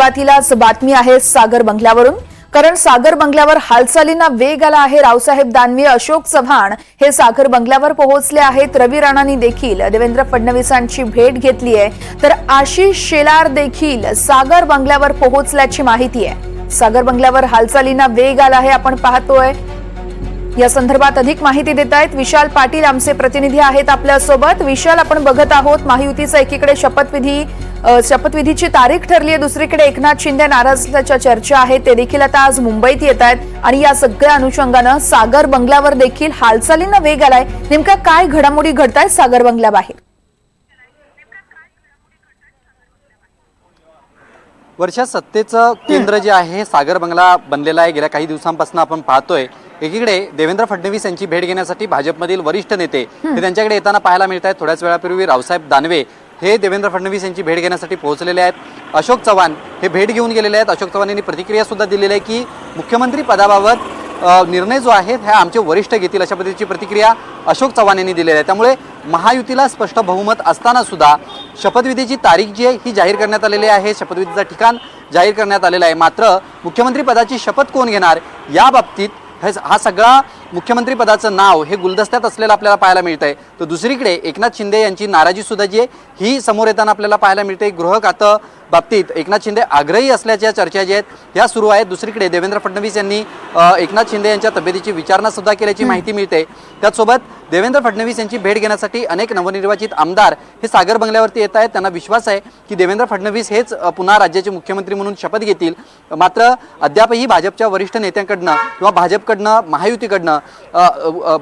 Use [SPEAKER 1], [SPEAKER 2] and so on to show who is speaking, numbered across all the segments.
[SPEAKER 1] सुरुवातीलाच बातमी आहे सागर बंगल्यावरून. कारण सागर बंगल्यावर हालचालींना वेग आला आहे. रावसाहेब दानवे अशोक चव्हाण हे सागर बंगल्यावर पोहोचले आहेत. रवी राणांनी देखील देवेंद्र फडणवीसांची भेट घेतली आहे. तर आशिष शेलार देखील सागर बंगल्यावर पोहोचल्याची माहिती आहे. सागर बंगल्यावर हालचालींना वेग आला आहे. आपण पाहतोय या संदर्भात अधिक माहिती देत आहेत विशाल पाटील आमचे प्रतिनिधी आहेत आपल्यासोबत. विशाल आपण बघत आहोत महायुतीचा एकीकडे शपथविधी शपथविधीची तारीख ठरली आहे दुसरीकडे एकनाथ शिंदे नाराज असल्याच्या चर्चा आहेत ते देखील आता आज मुंबईत येत आहेत आणि या सगळ्या अनुषंगानं सागर बंगल्यावर देखील हालचालींना वेग आलाय. नेमका काय घडामोडी घडत आहेत सागर बंगल्याबाहेर
[SPEAKER 2] वर्षा सत्तेचं केंद्र जे आहे सागर बंगला बनलेला आहे. गेल्या काही दिवसांपासून आपण पाहतोय. एकीकडे देवेंद्र फडणवीस यांची भेट घेण्यासाठी भाजपमधील वरिष्ठ नेते हे त्यांच्याकडे येताना पाहायला मिळत आहेत. थोड्याच वेळापूर्वी रावसाहेब दानवे हे देवेंद्र फडणवीस यांची भेट घेण्यासाठी पोहोचलेले आहेत. अशोक चव्हाण हे भेट घेऊन गेलेले आहेत. अशोक चव्हाण यांनी प्रतिक्रिया सुद्धा दिलेली आहे की मुख्यमंत्री पदाबाबत निर्णय जो आहे हा आमचे वरिष्ठ घेतील अशा पद्धतीची प्रतिक्रिया अशोक चव्हाण यांनी दिलेली आहे. त्यामुळे महायुतीला स्पष्ट बहुमत असताना सुद्धा शपथविधीची तारीख जी आहे ही जाहीर करण्यात आलेली आहे. शपथविधीचं ठिकाण जाहीर करण्यात आलेलं आहे. मात्र मुख्यमंत्री पदाची शपथ कोण घेणार या बाबतीत हे हा सगळा मुख्यमंत्री पदाचं नाव हे गुलदस्त्यात असलेलं आपल्याला पाहायला मिळत आहे तर दुसरीकडे एकनाथ शिंदे यांची नाराजी सुद्धा जी आहे ही समोर येताना आपल्याला पाहायला मिळते गृह खातं बाबतीत एकनाथ शिंदे आग्रही असल्याच्या चर्चा ज्या आहेत ह्या सुरू आहेत. दुसरीकडे देवेंद्र फडणवीस यांनी एकनाथ शिंदे यांच्या तब्येतीची विचारणा सुद्धा केल्याची माहिती मिळते. त्याचसोबत देवेंद्र फडणवीस यांची भेट घेण्यासाठी अनेक नवनिर्वाचित आमदार हे सागर बंगल्यावरती येत आहेत. त्यांना विश्वास आहे की देवेंद्र फडणवीस हेच पुन्हा राज्याचे मुख्यमंत्री म्हणून शपथ घेतील. मात्र अद्यापही भाजपच्या वरिष्ठ नेत्यांकडनं किंवा भाजपकडनं महायुतीकडनं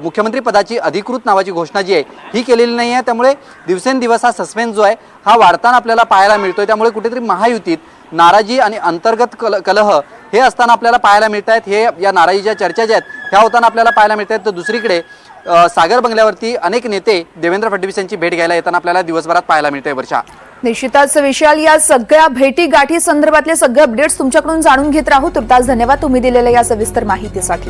[SPEAKER 2] मुख्यमंत्री पदाची अधिकृत नावाची घोषणा जी आहे ही केलेली नाही आहे. त्यामुळे दिवसेंदिवस हा सस्पेन्स जो आहे हा वाढताना आपल्याला पाहायला मिळतोय. त्यामुळे कुठेतरी महायुतीत नाराजी आणि अंतर्गत कल कलह हे असताना आपल्याला पाहायला मिळत आहेत हे या नाराजीच्या चर्चा ज्या आहेत ह्या होताना आपल्याला पाहायला मिळत आहेत तर दुसरीकडे सागर बंगल्यावरती अनेक नेते देवेंद्र फडणवीस यांची भेट घ्यायला येताना आपल्याला दिवसभरात पाहायला मिळते वर्षा.
[SPEAKER 1] निश्चितच विशाल या सगळ्या भेटी गाठी संदर्भातले सगळे अपडेट्स तुमच्याकडून जाणून घेत राहू. तुर्तास धन्यवाद. तुम्ही दिलेल्या या सविस्तर माहितीसाठी.